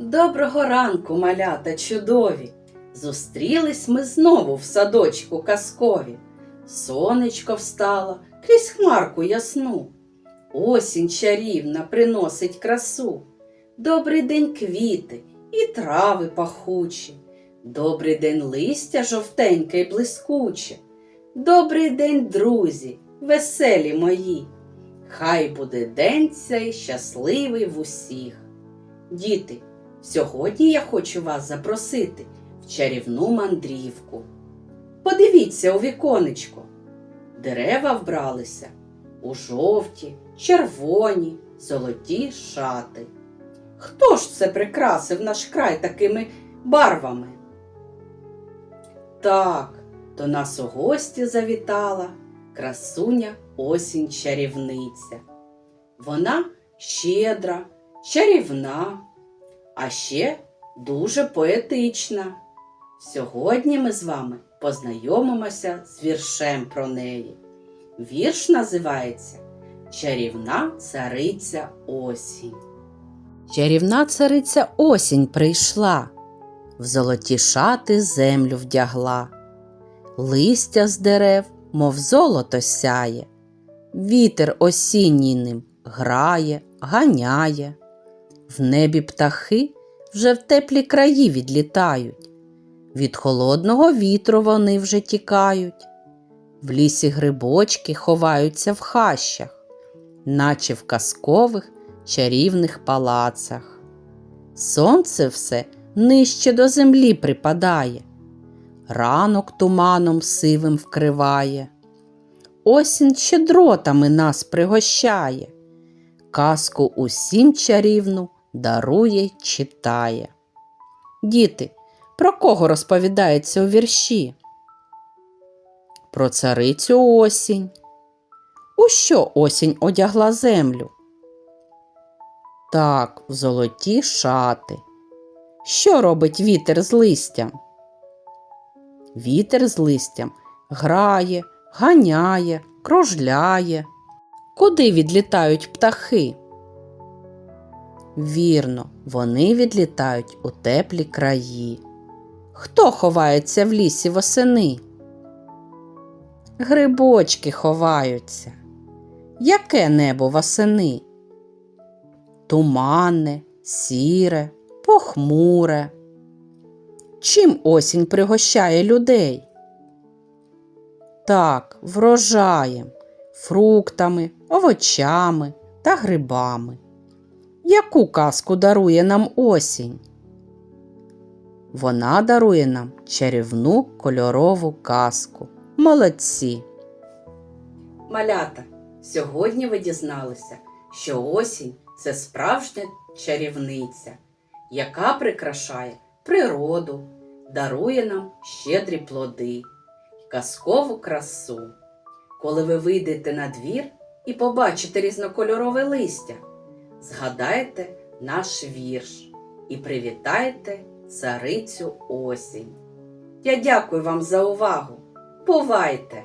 Доброго ранку, малята чудові! Зустрілись ми знову в садочку казкові. Сонечко встало крізь хмарку ясну. Осінь чарівна приносить красу. Добрий день квіти і трави пахучі. Добрий день листя жовтеньке й блискуче. Добрий день, друзі, веселі мої. Хай буде день цей щасливий в усіх. Діти, сьогодні я хочу вас запросити в чарівну мандрівку. Подивіться у віконечко. Дерева вбралися у жовті, червоні, золоті шати. Хто ж це прикрасив наш край такими барвами? Так, до нас у гості завітала красуня осінь чарівниця. Вона щедра, чарівна, а ще дуже поетична. Сьогодні ми з вами познайомимося з віршем про неї. Вірш називається Чарівна цариця осінь. Чарівна цариця осінь прийшла, в золоті шати землю вдягла, листя з дерев, мов золото сяє, вітер осінній ним грає, ганяє. В небі птахи вже в теплі краї відлітають, від холодного вітру вони вже тікають, в лісі грибочки ховаються в хащах, наче в казкових чарівних палацах. Сонце все нижче до землі припадає, ранок туманом сивим вкриває. Осінь щедротами нас пригощає, казку усім чарівну дарує читає. Діти, про кого розповідається у вірші? Про царицю осінь. У що осінь одягла землю? Так, в золоті шати. Що робить вітер з листям? Вітер з листям грає, ганяє, кружляє. Куди відлітають птахи? Вірно, вони відлітають у теплі краї. Хто ховається в лісі восени? Грибочки ховаються. Яке небо восени? Туманне, сіре, похмуре. Чим осінь пригощає людей? Так, врожаєм, фруктами, овочами та грибами. Яку казку дарує нам осінь? Вона дарує нам чарівну кольорову казку. Молодці. Малята, сьогодні ви дізналися, що осінь це справжня чарівниця, яка прикрашає природу, дарує нам щедрі плоди казкову красу. Коли ви вийдете на двір і побачите різнокольорове листя, згадайте наш вірш і привітайте царицю осінь. Я дякую вам за увагу. Бувайте!